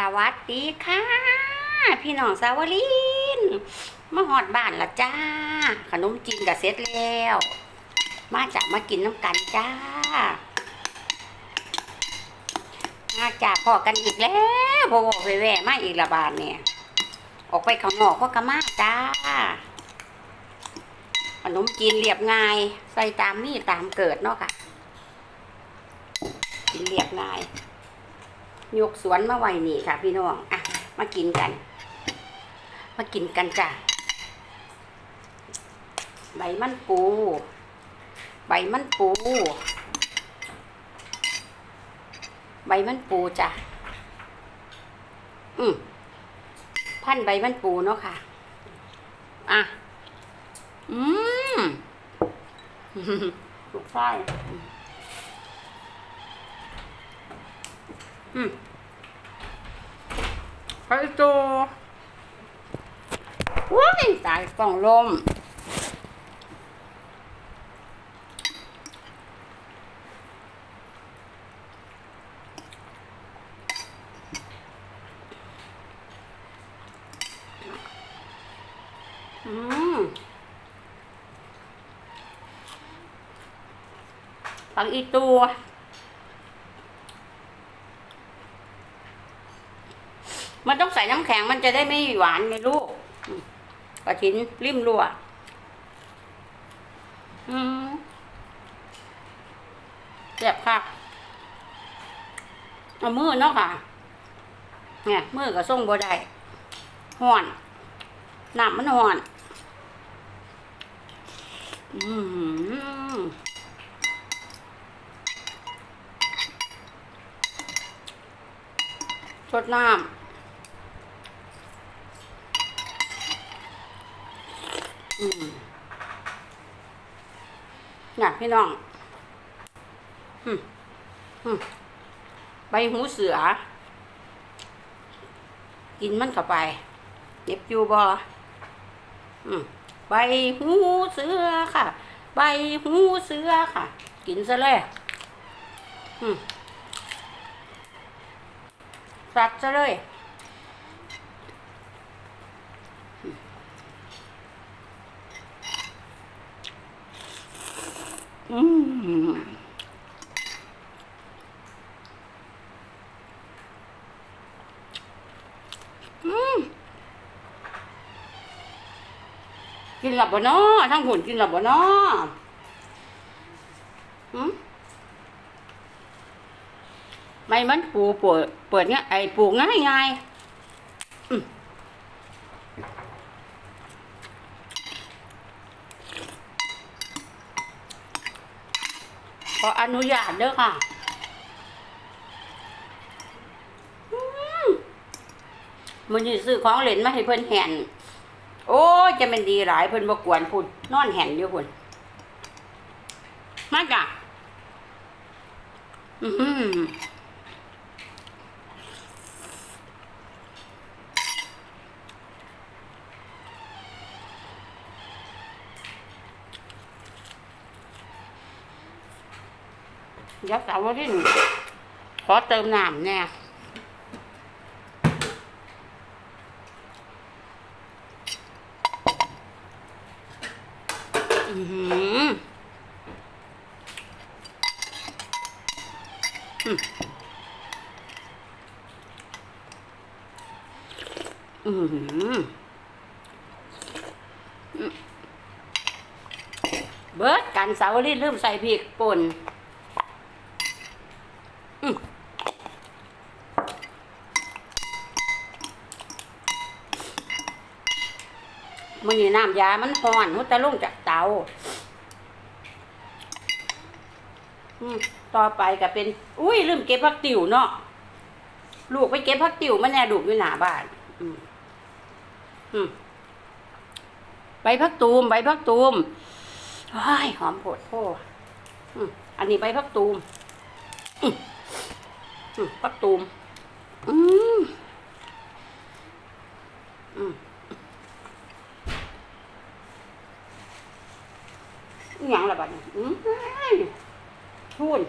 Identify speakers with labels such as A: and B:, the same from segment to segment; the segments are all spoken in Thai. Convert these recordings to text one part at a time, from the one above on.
A: สวัสดีค่ะ พี่น้องสาวลินมาหอดบ้านละจ้า ขนมจีนกับเสร็จแล้ว มาจากมากินน้ำกันจ้า มาจากพอกันอีกแล้วโบโบแว่มาอีกละบาทเนี่ย ออกไปข้างนอกก็กระมาจ้า ขนมจีนเรียบง่าย ใส่ตามมีตามเกิดเนาะค่ะ กินเรียบง่าย ยกสวนมาไว้นี่ค่ะ พี่น้อง อะ มากินกัน มากินกันจ้ะ ใบมันปู ใบมันปู ใบมันปูจ้ะ อืมพันใบมันปูเนาะค่ะ อะ อืมลูกไส้อืม ไปตัวว้ายตายกล่องลมอืมผักอีตัว มันต้องใส่น้ำแข็งมันจะได้ไม่หวานไงลูกอืมกระถินริมรั่วอืมเจ็บค่ะเอามือเนาะค่ะ เนี่ยมือกับส่งบ่ได้ห่อนน้ำมันห่อน อืมชดน้ำอืม น่ะพี่น้องอืมอืมใบหูเสือ กินมันเข้าไปเจ็บอยู่บ่อืมใบหูเสือค่ะ ใบหูเสือค่ะ กินซะเลยอืมสัดซะเลย อืมกินหลับบ่นาะทั้งหุ่นกินหลับบ่นาะหืมไม่มันปูเปิดเปิดเงี้ยไอ้ปูง่ายง่ายอืมข ออนุญาตเด้อค่ะมันนี่ซื้อของเล่นมาให้เพิ่นแหนโอ้จะเป็นดีหลายเพิ่นบ่กวนพุ่นนอนแห่นอยู่พุ่นมาจ้ะอือหือ ยักษ์สาวรินขอเติมน้ำแน่อือหืออือหืออืมเบิดกันสาวรินลืมใส่พริกป่น มันนี่น้ำยา มันห่อนหุตะลุ่งจากเตา ต่อไปก็เป็น อุ้ยลืมเก็บผักติ๋วเนาะ ลูกไปเก็บผักติ๋วมันแน่ลูอยู่หนาบ้าน ใบผักตูม ใบผักตูมว้ยหอมโผดโพอันนี้ใบผักตูม ปักตูม อืมอืมยังละบัดนี้อืมทุ่น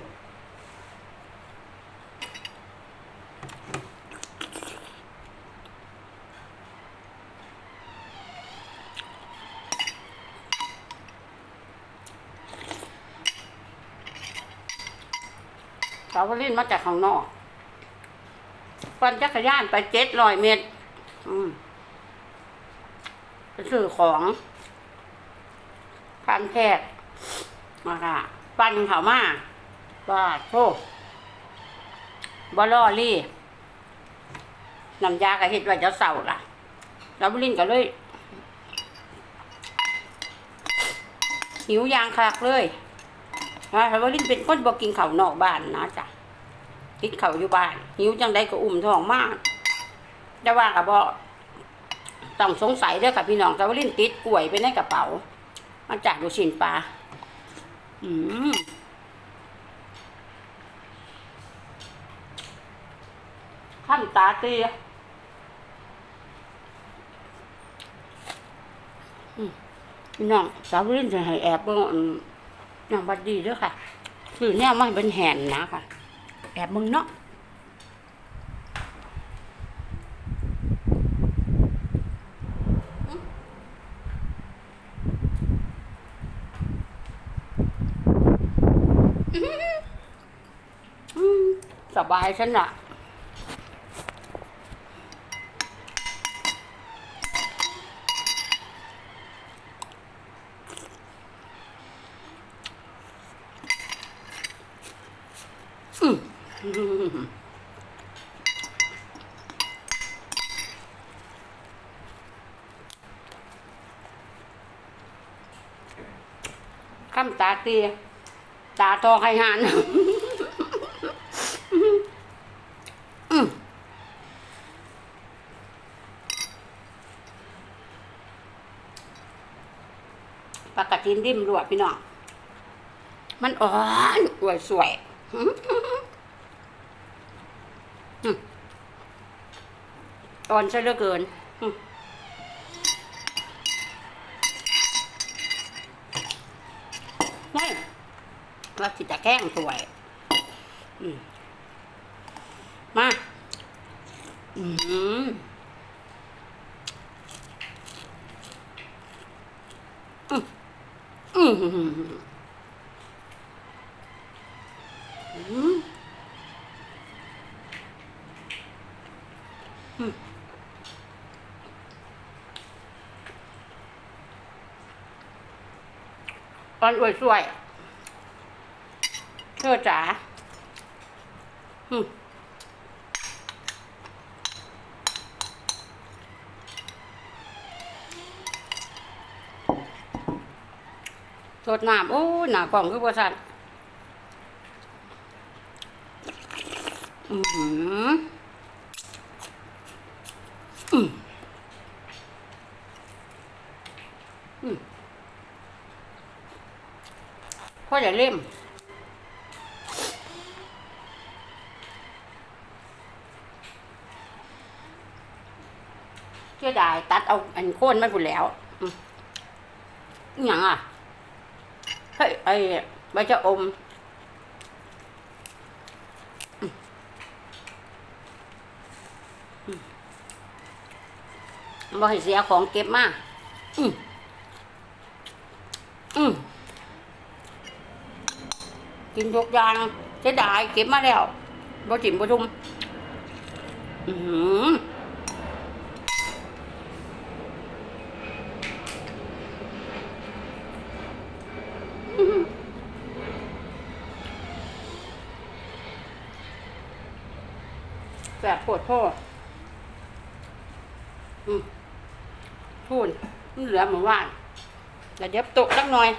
A: สาวลินมาจากข้างนอก ปั่นจักรยานไปเจ็ดร้อยเมตร อืมไปซื้อของพันแพทย์มาค่ะปั่นเขามาบ้าโทษบอลอรี่น้ำยากระเฮ็ดไว้เจ้าเสาล่ะ แล้วบุลินก็เลยหิวยางคักเลยนะแล้วบุลินเป็นคนบอกกินข้าวนอกบ้านนะจ๊ะ กินข้าอยู่บ้าน หิวจังได้ก็อุ่มท้องมากจะว่ากับบ่ต้องสงสัยเด้อค่ะพี่น้องแต่ว่าลินติดกล้วยไปในกระเป๋ามาจากดูสินปลาอืมขั้นตาเตียพี่น้องสาวลินจะให้แอบเบิ่งอืมน้องบัดดีเด้วยค่ะคือเนี่ยมันเป็นแหนนะค่ะ แบบมึงเนาะสบายฉันละ ข้ามตาเตียตาทองไข่หานปลากระทินริมรวดพี่น้อง มันอ่อนอวยสวย อืมอ่อนซะเหลือเกินไม่ว่าสิจะแกล้งสวยมมา อืมอืมอืม ตอนอวยสวย เธอจ๋าสดน้ำโอ้หนากล่องคือบ่สั่นอือหือมอืม พ่ออย่าเล่มเชื่อได้ตัดเอาอันโค่นมันพุ่นแล้วอย่างอะเฮ้ยไอ้ใบจะอมอืมอืมบ่ให้เสียของเก็บมาอืมอืม กินทุกอย่างเสียดายเก็บมาแล้วบ่จิ้มบ่ทุ่มอือหือแสบปวดพ่ออืมพูนมันเหลือเหมือนว่านแล้วเดี๋ยวตกสักหน่อย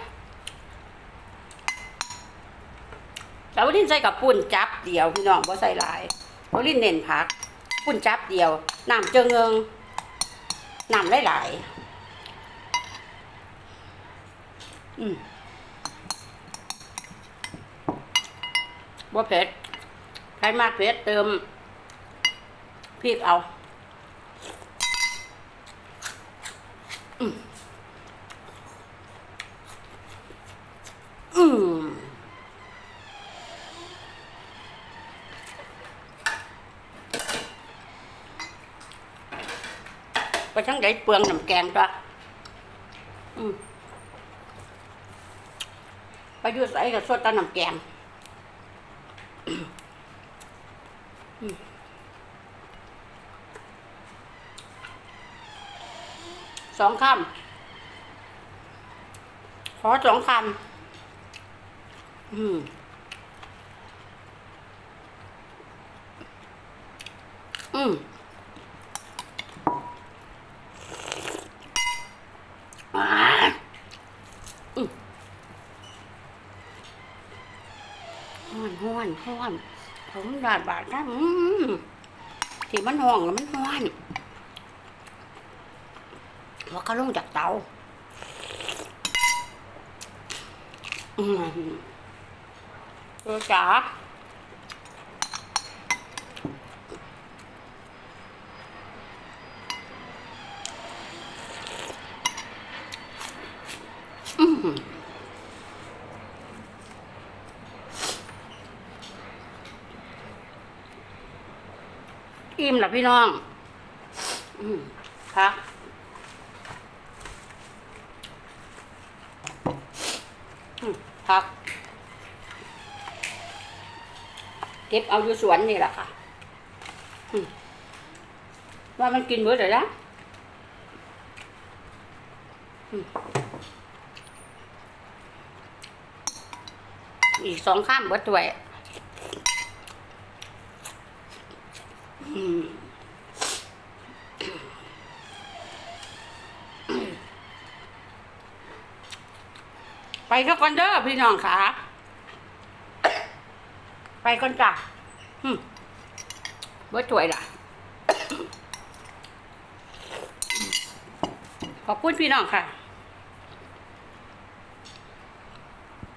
A: แล้วลิ้นใส่กับปุ่นจับเดียวพี่น้องบ่ใส่หลายเพราะลิ้นเน้นผักปุ่นจับเดียวน้ำเจิงเงิงน้ำหลายๆอืมบ่เผ็ดใครมากเผ็ดเติมพริกเอาอืมอืม ไปทั้งไหนเปลืองน้ำแกงตัวไปยืดใส่กับสวดตาน้ำแกงสองคำขอสองคำอืมอืม ห้อนห้อนผมดาดบาดนะที่มันห้องแล้วมันห้อนเพราะเขาลงจากเตาอืมเออจ๋าอืม อิ่มเหรอพี่น้อง อืมพักพัก เก็บเอาอยู่สวนนี่แหละค่ะว่ามันกินเบิดเลยนะอีกสองข้ามเบิดด้วยอืม ไปก็ก่อนเด้อพี่น้องค่ะ ไปก่อนจ้ะอืมเบิดถ้วยล่ะ ขอบคุณพี่น้องค่ะ